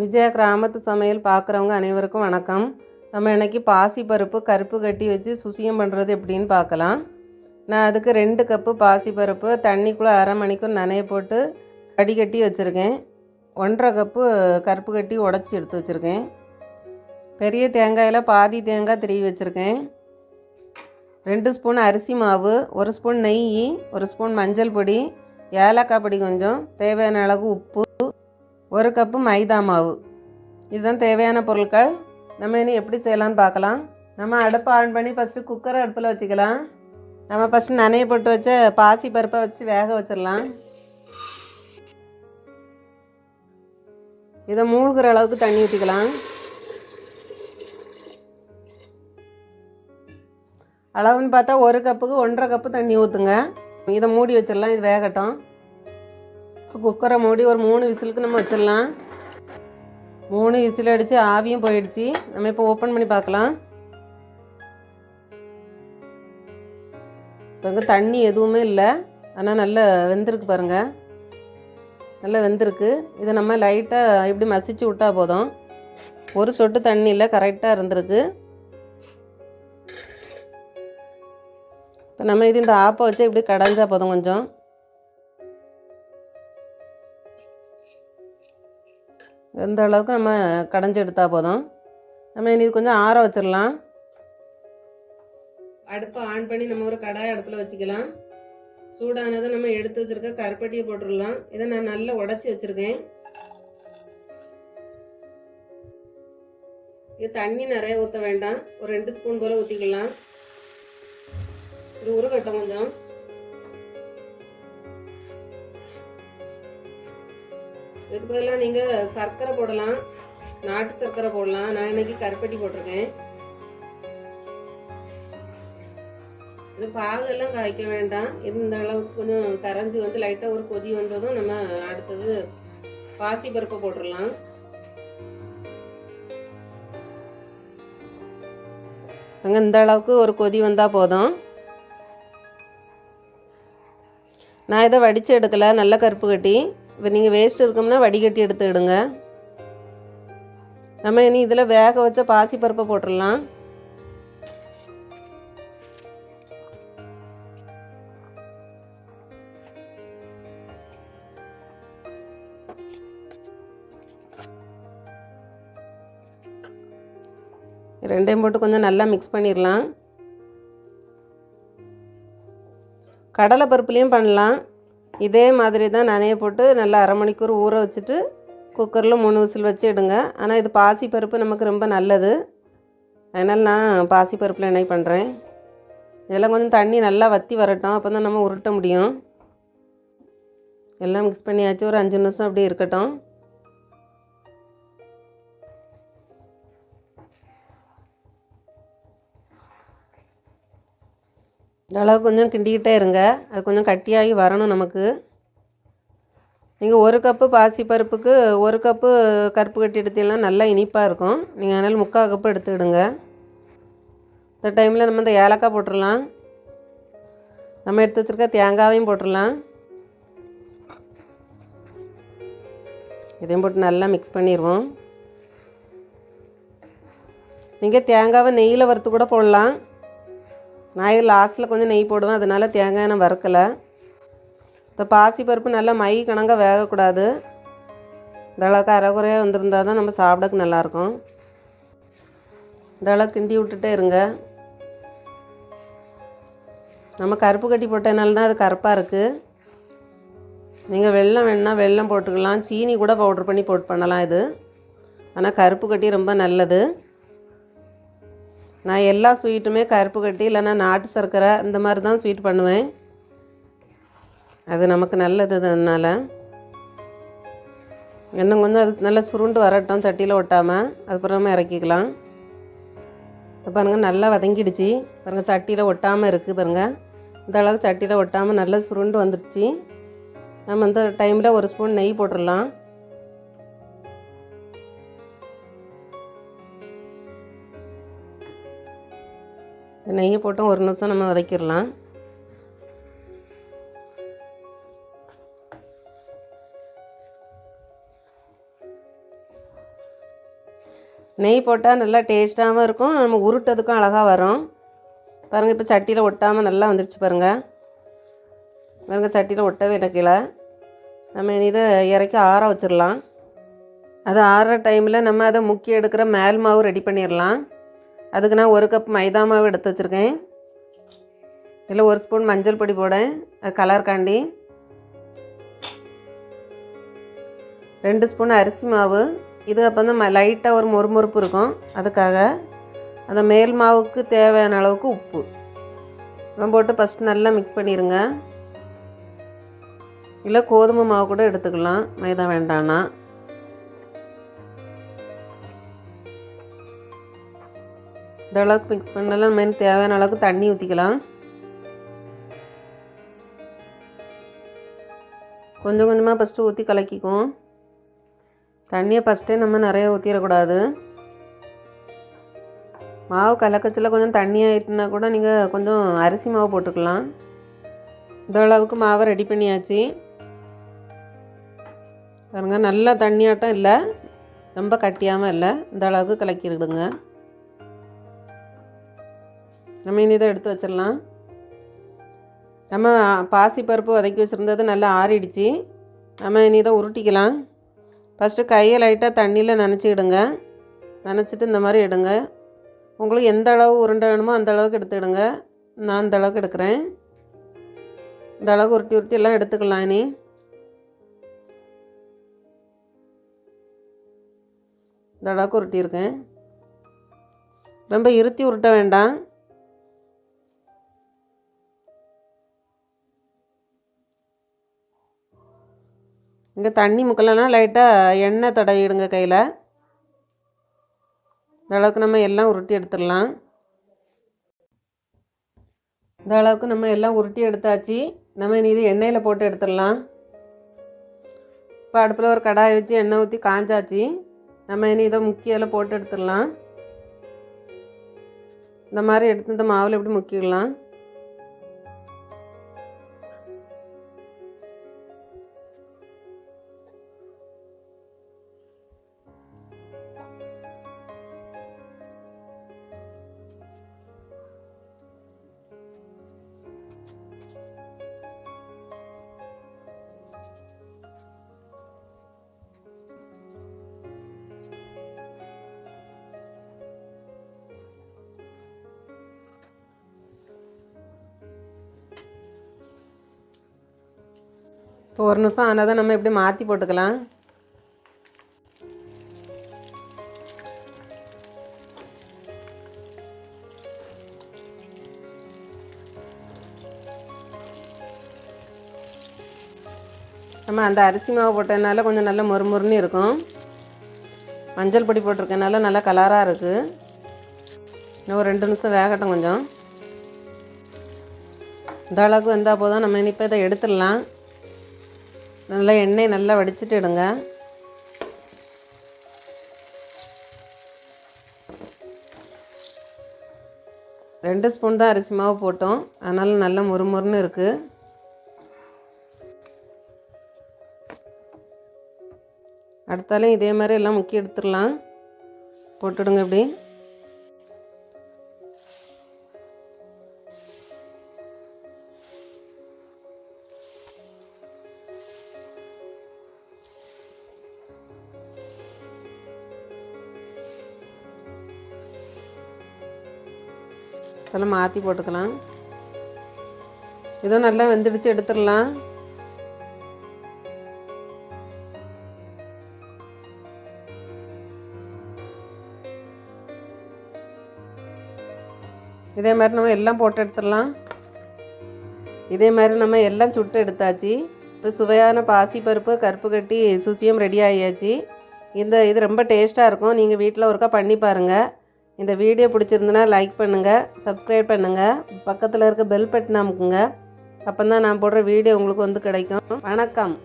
விஜயா கிராமத்து சமையல் பார்க்குறவங்க அனைவருக்கும் வணக்கம். நம்ம இன்றைக்கி பாசிப்பருப்பு கருப்பு கட்டி வச்சு சுசியம் பண்ணுறது எப்படின்னு பார்க்கலாம் நான் அதுக்கு ரெண்டு கப்பு பாசிப்பருப்பு தண்ணிக்குள்ளே அரை மணிக்கும் நனைய போட்டு வடிகட்டி வச்சுருக்கேன். ஒன்றரை கப்பு கருப்பு கட்டி உடச்சி எடுத்து வச்சுருக்கேன். பெரிய தேங்காயில் பாதி தேங்காய் திருவி வச்சுருக்கேன். ரெண்டு ஸ்பூன் அரிசி மாவு ஒரு ஸ்பூன் நெய் ஒரு ஸ்பூன் மஞ்சள் பொடி ஏலக்காய் பொடி கொஞ்சம் தேவையான அளவு உப்பு ஒரு கப்பு மைதா மாவு. இதுதான் தேவையான பொருட்கள். நம்ம இனி எப்படி செய்யலாம்னு பார்க்கலாம். நம்ம அடுப்பை ஆன் பண்ணி ஃபஸ்ட்டு குக்கரை அடுப்பில் வச்சுக்கலாம். நம்ம ஃபஸ்ட்டு நனைய போட்டு வச்ச பாசி பருப்பை வச்சு வேக வச்சிடலாம். இதை மூழ்கிற அளவுக்கு தண்ணி ஊற்றிக்கலாம் அளவுன்னு பார்த்தா ஒரு கப்புக்கு ஒன்றரை கப்பு தண்ணி ஊற்றுங்க இதை மூடி வச்சிடலாம். இது வேகட்டும். குக்கரை மூடி ஒரு மூணு விசிலுக்கு நம்ம வச்சிடலாம். மூணு விசில் அடித்து ஆவியும் போயிடுச்சு. நம்ம இப்போ ஓப்பன் பண்ணி பார்க்கலாம். இப்போ தண்ணி எதுவுமே இல்லை. ஆனால் நல்லா வெந்திருக்கு பாருங்கள் நல்லா வெந்திருக்கு. இதை நம்ம லைட்டாக இப்படி மசிச்சு விட்டா போதும். ஒரு சொட்டு தண்ணி இல்லை கரெக்டாக இருந்திருக்கு. இப்போ நம்ம இது இந்த ஆப்பை வச்சு இப்படி கடைஞ்சா போதும் கொஞ்சம். எந்த அளவுக்கு நம்ம கடைஞ்சி எடுத்தால் போதும். நம்ம இனி இது கொஞ்சம் ஆற வச்சிடலாம் அடுப்பை ஆன் பண்ணி நம்ம ஒரு கடாய் அடுப்பில் வச்சுக்கலாம். சூடானதை நம்ம எடுத்து வச்சிருக்க கருப்பட்டியை போட்டுடலாம் இதை நான் நல்லா உடச்சி வச்சிருக்கேன். இது தண்ணி நிறைய ஊற்ற வேண்டாம். ஒரு ரெண்டு ஸ்பூன் போல் ஊற்றிக்கலாம் இது உருகட்டும் கொஞ்சம். இதுக்கு பதிலாக நீங்கள் சர்க்கரை போடலாம். நாட்டு சர்க்கரை போடலாம். நான் இன்னைக்கு கருப்பட்டி போட்டிருக்கேன். இது பாகெல்லாம் காய்க்க வேண்டாம். இது இந்த அளவுக்கு கொஞ்சம் கரைஞ்சி வந்து லைட்டாக ஒரு கொதி வந்ததும் நம்ம அடுத்தது பாசி பருப்பை போட்டுடலாம். அங்கே இந்த அளவுக்கு ஒரு கொதி வந்தால் போதும். நான் இதை வடித்து எடுக்கலை. நல்ல கருப்பு கட்டி. இப்போ நீங்கள் வேஸ்ட் இருக்கும்னா வடிகட்டி எடுத்துக்கிடுங்க. நம்ம இனி இதில் வேக வச்ச பாசி பருப்பை போட்டுடலாம். ரெண்டையும் போட்டு கொஞ்சம் நல்லா மிக்ஸ் பண்ணிடலாம். கடலை பருப்புலேயும் பண்ணலாம். இதே மாதிரி தான் நனைய போட்டு நல்லா அரை மணிக்கூர் ஊற வச்சுட்டு குக்கரில் மூணு விசில் வச்சு எடுங்க ஆனால் இது பாசி பருப்பு நமக்கு ரொம்ப நல்லது. அதனால் நான் பாசி பருப்பில் என்ன பண்ணுறேன் இதெல்லாம் கொஞ்சம் தண்ணி நல்லா வற்றி வரட்டும். அப்போ தான் நம்ம உருட்ட முடியும். எல்லாம் மிக்ஸ் பண்ணியாச்சு. ஒரு அஞ்சு நிமிஷம் அப்படியே இருக்கட்டும். இந்த அளவு கொஞ்சம் கிண்டிக்கிட்டே இருங்க. அது கொஞ்சம் கட்டியாகி வரணும் நமக்கு. நீங்கள் ஒரு கப்பு பாசி பருப்புக்கு ஒரு கப்பு கருப்பு கட்டி எடுத்தீங்கன்னா நல்லா இனிப்பாக இருக்கும். நீங்கள் அதனால் முக்கால் கப்பு எடுத்துக்கிடுங்க இந்த டைமில் நம்ம இந்த ஏலக்காய் போட்டுடலாம் நம்ம எடுத்து வச்சுருக்க தேங்காவையும் போட்டுடலாம் இதையும் போட்டு நல்லா மிக்ஸ் பண்ணிடுவோம் நீங்கள் தேங்காவை நெய்யில் வறுத்து கூட போடலாம். நான் லாஸ்ட்டில் கொஞ்சம் நெய் போடுவேன் அதனால் தேங்காய் நான் வறுக்கலை. இந்த பாசி பருப்பு நல்லா மை கணங்க வேகக்கூடாது. இந்த அளவுக்கு அரைகுறையாக வந்திருந்தால் தான் நம்ம சாப்பிடக்கு நல்லாயிருக்கும். இந்த அளவுக்கு கிண்டி விட்டுட்டே இருங்க. நம்ம கருப்பு கட்டி போட்டதுனால தான் அது கருப்பாக இருக்குது நீங்கள் வெல்லம் வேணுன்னா வெல்லம் போட்டுக்கலாம். சீனி கூட பவுட்ரு பண்ணி போட்டு பண்ணலாம் இது. ஆனால் கருப்பு கட்டி ரொம்ப நல்லது. நான் எல்லா ஸ்வீட்டுமே கருப்பு கட்டி இல்லைன்னா நாட்டு சர்க்கரை இந்த மாதிரி தான் ஸ்வீட் பண்ணுவேன். அது நமக்கு நல்லது அதனால். இன்னும் கொஞ்சம் அது நல்லா சுருண்டு வரட்டும் சட்டியில் ஒட்டாமல் அதுக்கப்புறமா இறக்கிக்கலாம். பாருங்கள் நல்லா வதங்கிடுச்சு. பாருங்கள் சட்டியில் ஒட்டாமல் இருக்குது பாருங்கள் இந்த அளவுக்கு சட்டியில் ஒட்டாமல் நல்லா சுருண்டு வந்துடுச்சு. நம்ம அந்த டைமில் ஒரு ஸ்பூன் நெய் போட்டுடலாம். நெய்யை போட்டும் ஒரு நிமிஷம் நம்ம வதக்கிடலாம். நெய் போட்டால் நல்லா டேஸ்ட்டாகவும் இருக்கும். நம்ம உருட்டதுக்கும் அழகாக வரும். பாருங்கள் இப்போ சட்டியில் ஒட்டாமல் நல்லா வந்துடுச்சு பாருங்கள் பாருங்கள் சட்டியில் ஒட்டவே இல்லை கீழே. நம்ம இனி இதை இறக்கி ஆற வச்சிடலாம். அது ஆறுற டைமில் நம்ம அதை முக்கி எடுக்கிற மேல் மாவு ரெடி பண்ணிடலாம். அதுக்கு நான் ஒரு கப் மைதா மாவு எடுத்து வச்சுருக்கேன். இதில் ஒரு ஸ்பூன் மஞ்சள் பொடி போடேன் அது கலர் காண்டி. ரெண்டு ஸ்பூன் அரிசி மாவு. இது அப்போ வந்து லைட்டாக ஒரு மொறுமொறுப்பு இருக்கும். அதுக்காக அந்த மேல் மாவுக்கு தேவையான அளவுக்கு உப்பு. இதெல்லாம் போட்டு ஃபஸ்ட்டு நல்லா மிக்ஸ் பண்ணிடுங்க இல்லை கோதுமை மாவு கூட எடுத்துக்கலாம். மைதா வேண்டான்னா இந்த அளவுக்கு மிக்ஸ் பண்ணலாம். நம்ம தேவையான அளவுக்கு தண்ணி ஊற்றிக்கலாம் கொஞ்சம் கொஞ்சமாக ஃபஸ்ட்டு ஊற்றி கலக்கிக்கும் தண்ணியை ஃபஸ்ட்டே நம்ம நிறைய ஊற்றிடக்கூடாது மாவு கலக்கச்சில் கொஞ்சம் தண்ணி ஆயிட்டுனா கூட நீங்கள் கொஞ்சம் அரிசி மாவு போட்டுக்கலாம். இந்த அளவுக்கு மாவை ரெடி பண்ணியாச்சு. பாருங்க நல்லா தண்ணியாட்டம் இல்லை. ரொம்ப கட்டியாமல் இல்லை. இந்த அளவுக்கு கலக்கிடுங்க. நம்ம இனி இதை எடுத்து வச்சிடலாம். நம்ம பாசிப்பருப்பு வதக்கி வச்சுருந்தது நல்லா ஆறிடுச்சு. நம்ம இனி இதை உருட்டிக்கலாம். ஃபஸ்ட்டு கையை லைட்டாக தண்ணியில் நினச்சிக்கிடுங்க நினச்சிட்டு இந்த மாதிரி எடுங்க. உங்களுக்கு எந்த அளவு உருண்டை வேணுமோ அந்த அளவுக்கு எடுத்துடுங்க நான் அந்தளவுக்கு எடுக்கிறேன். இந்த அளவுக்கு உருட்டி உருட்டி எல்லாம் எடுத்துக்கலாம் இனி. இந்த அளவுக்கு உருட்டியிருக்கேன். ரொம்ப இருத்தி உருட்ட வேண்டாம். இங்கே தண்ணி முக்கலைன்னா லைட்டாக எண்ணெய் தடவிடுங்க கையில். இந்த அளவுக்கு நம்ம எல்லாம் உருட்டி எடுத்துடலாம். இந்த அளவுக்கு நம்ம எல்லாம் உருட்டி எடுத்தாச்சு. நம்ம இனி இது எண்ணெயில் போட்டு எடுத்துடலாம். இப்போ அடுப்பில் ஒரு கடாய் வச்சு எண்ணெய் ஊற்றி காஞ்சாச்சு. நம்ம இனி இதை முக்கியில் போட்டு எடுத்துடலாம். இந்த மாதிரி எடுத்து இந்த மாவில் எப்படி முக்கிடலாம். இப்போ ஒரு நிமிஷம் ஆனால் தான் நம்ம இப்படி மாற்றி போட்டுக்கலாம். நம்ம அந்த அரிசி மாவு போட்டதுனால கொஞ்சம் நல்ல மொறுமொறுன்னு இருக்கும். மஞ்சள் பொடி போட்டிருக்கனால நல்லா கலராக இருக்குது இன்னும் ஒரு ரெண்டு நிமிஷம் வேகட்டும் கொஞ்சம். இந்த அளவுக்கு வந்தால் போதும். நம்ம இனிப்போ இதை எடுத்துடலாம். நல்லா எண்ணெய் நல்லா வடிச்சிட்டு எடுங்க. ரெண்டு ஸ்பூன் தான் அரிசி மாவு போட்டோம். அதனால் நல்லா முறுமுறுன்னு இருக்குது அடுத்தாலும் இதே மாதிரி எல்லாம் முக்கி எடுத்துடலாம். போட்டுடுங்க இப்படி. இதெல்லாம் மாற்றி போட்டுக்கலாம். இதுவும் நல்லா வெந்துடுச்சு எடுத்துடலாம். இதே மாதிரி நம்ம எல்லாம் போட்டு எடுத்துடலாம். இதே மாதிரி நம்ம எல்லாம் சுட்டு எடுத்தாச்சு. இப்போ சுவையான பாசிப்பருப்பு கருப்பு கட்டி சுசியம் ரெடி ஆகியாச்சு இந்த இது ரொம்ப டேஸ்ட்டாக இருக்கும். நீங்கள் வீட்டில் ஒருக்கா பண்ணி பாருங்கள் இந்த வீடியோ பிடிச்சிருந்துன்னா லைக் பண்ணுங்கள் சப்ஸ்கிரைப் பண்ணுங்கள் பக்கத்தில் இருக்க பெல் பட்டன் அமுக்குங்க. அப்போ தான் நான் போடுற வீடியோ உங்களுக்கு வந்து கிடைக்கும். வணக்கம்.